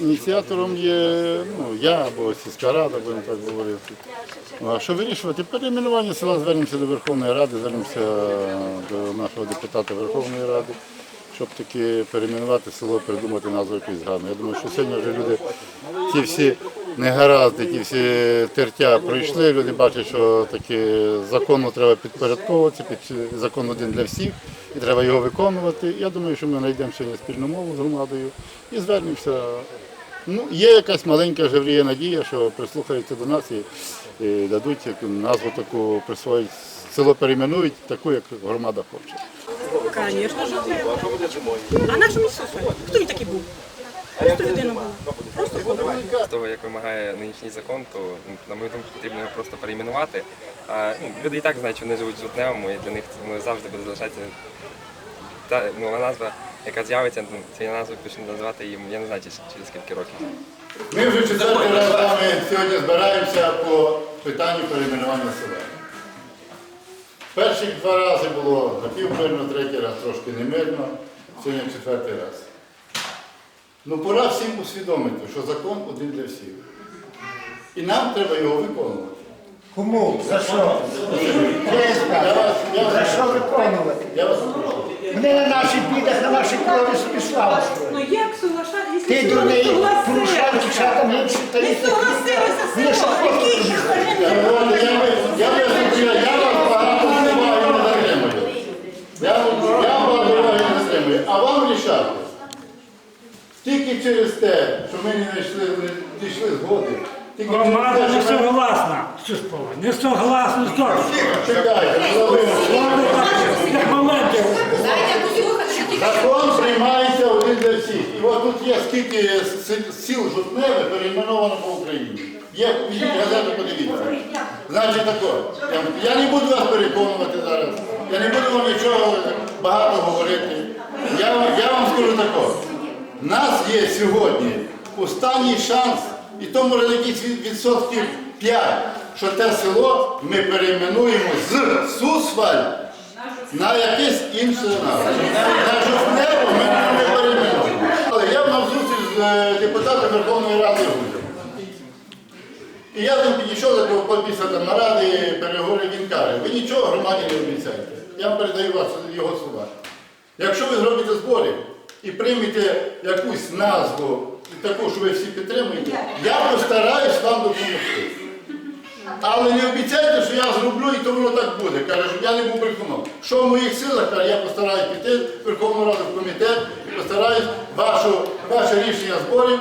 ініціатором є ну, я або сільська рада, будемо так говорити. Ну, А що вирішувати? Перейменування села звернемося до Верховної Ради, звернемося до нашого депутата Верховної Ради, щоб таки перейменувати село, придумати назву якусь гарну. Я думаю, що сьогодні вже люди, ті всі негаразди, ті всі тертя пройшли, люди бачать, що таки закону треба підпорядковуватися, під закон один для всіх, і треба його виконувати. Я думаю, що ми знайдемо сьогодні спільну мову з громадою і звернемося. Ну, є якась маленька жевріє надія, що прислухаються до нас і, і дадуть назву таку присвоїть. Село перейменують таку, як громада хоче. Звісно. А на чому Хто він такий був? Просто людина була. Просто ходила. З того, як вимагає нинішній закон, то ну, на мою думку потрібно його просто перейменувати. А, ну, люди і так знають, що вони живуть в жовтневому, і для них ну, завжди буде залишатися та ну, назва, яка з'явиться, ну, цією назвою почнуть називати їм, я не знаю, через, через скільки років. Ми вже четвертий раз з вами сьогодні збираємося по питанню перейменування села. Перші два рази було напівмирно, третій раз трошки немирно, сьогодні четвертий раз. Ну пора всім усвідомити, що закон один для всіх. І нам треба його виконувати. Кому? За що? Я вас, я За що виконувати? я вас прошу. Вони на наших бідах, на нашій крові собі славу. Ну як соглашати, якщо Ти дурний, порушав дівчатам інші та Не їх согласилися що село, який хочуть? Я говорю, я, вас багато уваги не затримую. Я, я багато уваги не затримую. А вам рішати. Тільки через те, що ми не знайшли, не дійшли згоди. Громада не що согласна. Що ж повод? Не согласна з того. Чекайте, Як. Закон приймається один для всіх. І от тут є скільки с- сіл жовтневе перейменовано по Україні. Є візьміть газету, подивіться. Значить тако, я, я не буду вас переконувати зараз. Я не буду вам нічого багато говорити. Я, вам- я вам скажу тако. У нас є сьогодні останній шанс, і то може якісь відсотків 5, що те село ми перейменуємо з Сусваль на якесь інше назву. На жовтневу ми не перейменуємо. Але я мав зустріч з е, депутатом Верховної Ради. І я там підійшов до того там наради, переговорів, він каже, ви нічого громаді не обіцяєте. Я вам передаю вас його слова. Якщо ви зробите збори і приймете якусь назву, таку, що ви всі підтримуєте, я постараюсь вам допомогти. Але не обіцяйте, що я зроблю і то воно так буде. Каже, щоб я не був брехуном. Що в моїх силах, я постараюсь піти в Верховну Раду в комітет і постараюсь ваше рішення зборів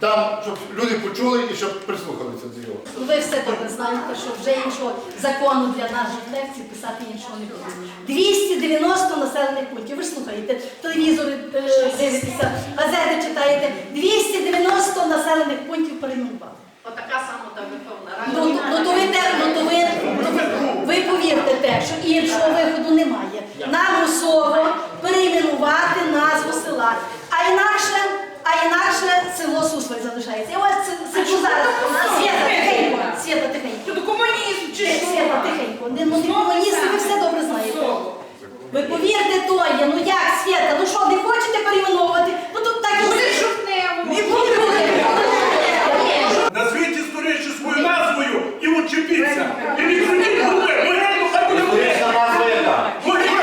там, щоб люди почули і щоб прислухалися до його. Ви все добре знаєте, що вже іншого закону для наших лекцій писати іншого не буде. 290 населених пунктів. Ви ж слухаєте, телевізори е, дивитеся, газети читаєте. 290 населених пунктів перейменували. Отака сама та Верховна Рада. Ну, то- ну, то ви, те- ну, то ви, то ви, ви повірте те, що іншого виходу немає. Нам мусово перейменувати назву села. А інакше, а інакше залишається. І ось си- сиджу зараз. Свята, тихенько, Свята, тихенько. Що комунізм чи що? Свята, тихенько. Не, ну, не комуністи, ви все добре знаєте. Ви повірте Тоня, ну як, Свята, ну що, не хочете перейменовувати? Ну тут так і буде. Не буде. Назвіть історичну свою назвою і учепіться. І не крутіть губи. Ну реально хай буде Історична назва яка? Ну реально.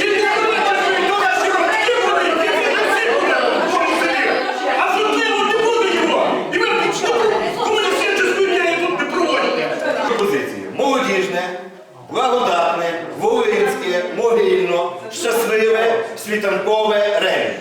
Чи не крутіть, хто наші батьки були, які всі були в цьому селі. А жодного не буде його. І ви комуністичну дію тут не проводите. Пропозиції. Молодіжне, благодатне, волинське, щасливе, світанкове, рень.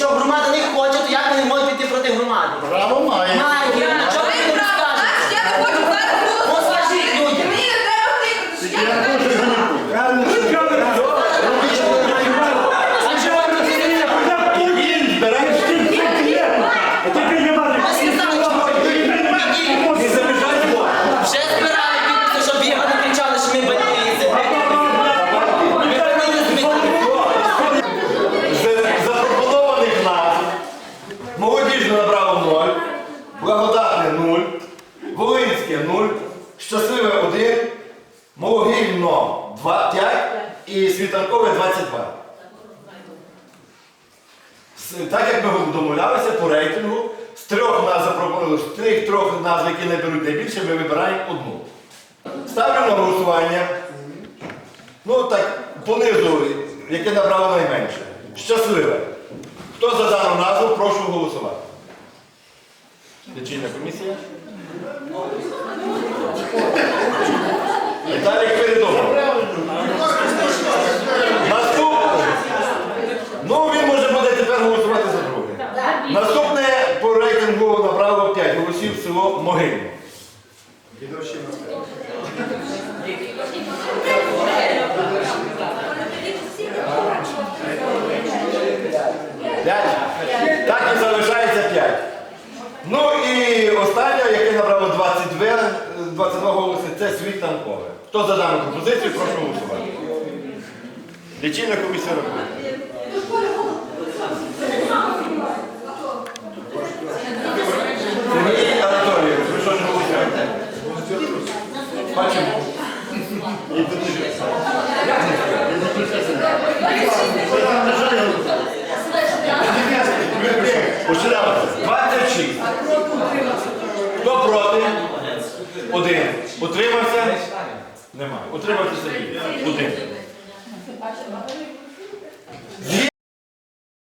Якщо громада не хоче, то як вони можуть піти проти громади? Право має. Має. Світанкове 22. Так як ми домовлялися по рейтингу, з трьох назв запропонували, з тих трьох назв, які не беруть найбільше, ми вибираємо одну. Ставлю на голосування. Ну так, понизу, яке набрало найменше. Щасливе. Хто за дану назву, прошу голосувати. Лічильна комісія. Віталій Передомов. Наступне. Ну, він може буде тепер голосувати за друге. Наступне по рейтингу набрало 5 П'ять? Так і залишається 5. Ну і останнє, яке набрало 22, е, 22 голоси, це світанкове. Хто за дану пропозицію, прошу голосувати. Лічильна комісія рахує. Сергій Анатолійович, ви що не голосуєте? Бачимо. Починаємо. 26. Хто проти? Один. Утримався? Немає. Утримався Сергій. Один. Згідно